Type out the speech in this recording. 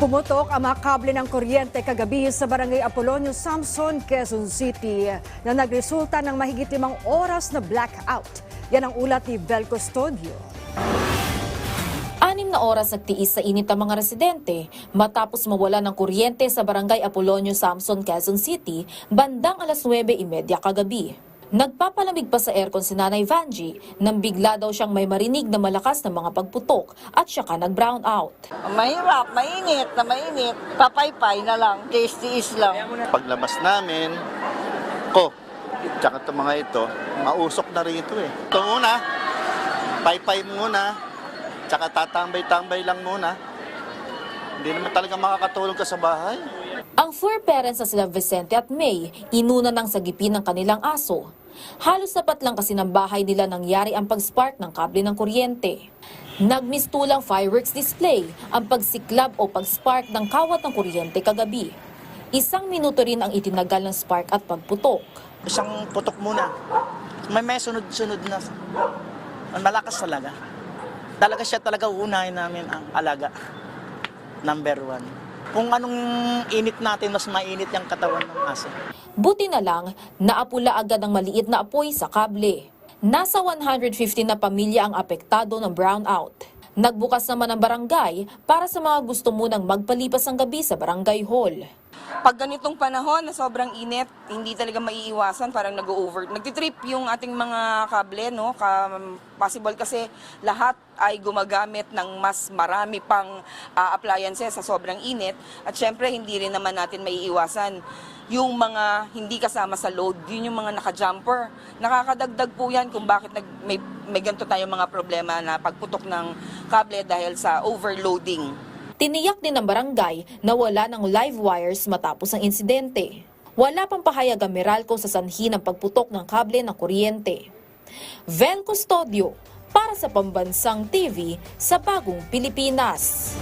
Pumutok ang mga kable ng kuryente kagabi sa barangay Apolonio Samson, Quezon City na nagresulta ng mahigit limang oras na blackout. Yan ang ulat ni Vel Custodio. Anim na oras nagtiis sa init ang mga residente matapos mawala ng kuryente sa barangay Apolonio Samson, Quezon City bandang alas 9.30 kagabi. Nagpapalamig pa sa aircon si Nanay Vanji nang bigla daw siyang may marinig na malakas na mga pagputok at siya ka nag-brown out. Mahirap, mainit na mainit. Papaypay na lang, tiis-tiis lang. paglabas namin, ko, tsaka itong mga ito, mausok na rin ito eh. Ito muna, paypay muna, tsaka tatambay-tambay lang muna. Hindi naman talaga makakatulong ka sa bahay. Ang four parents na sila Vicente at May, inuna ng sagipin ng kanilang aso. Halos sapat lang kasi ng bahay nila nangyari ang pag-spark ng kable ng kuryente. Nagmistulang fireworks display ang pagsiklab o pag-spark ng kawat ng kuryente kagabi. Isang minuto rin ang itinagal ng spark at pagputok. isang putok muna. May may sunod-sunod na. Ang malakas talaga. Talaga siya talaga uunahin namin ang alaga. Number one. Kung anong init natin, mas mainit yung katawan ng aso. Buti na lang, naapula agad ang maliit na apoy sa kable. Nasa 150 na pamilya ang apektado ng brownout. Nagbukas naman ang barangay para sa mga gusto munang magpalipas ng gabi sa barangay hall. Pag ganitong panahon na sobrang init, hindi talaga maiiwasan, parang nag-over. Nagtitrip yung ating mga kable, no? Ka, possible kasi lahat ay gumagamit ng mas marami pang ah, appliances sa sobrang init. At syempre, hindi rin naman natin maiiwasan yung mga hindi kasama sa load, yun yung mga naka-jumper. Nakakadagdag po yan kung bakit nag, may, may ganito tayong mga problema na pagputok ng kable dahil sa overloading. Tiniyak din ng barangay na wala ng live wires matapos ang insidente. Wala pang pahayag ang Meralco sa sanhi ng pagputok ng kable ng kuryente. Vel Custodio para sa Pambansang TV sa Bagong Pilipinas.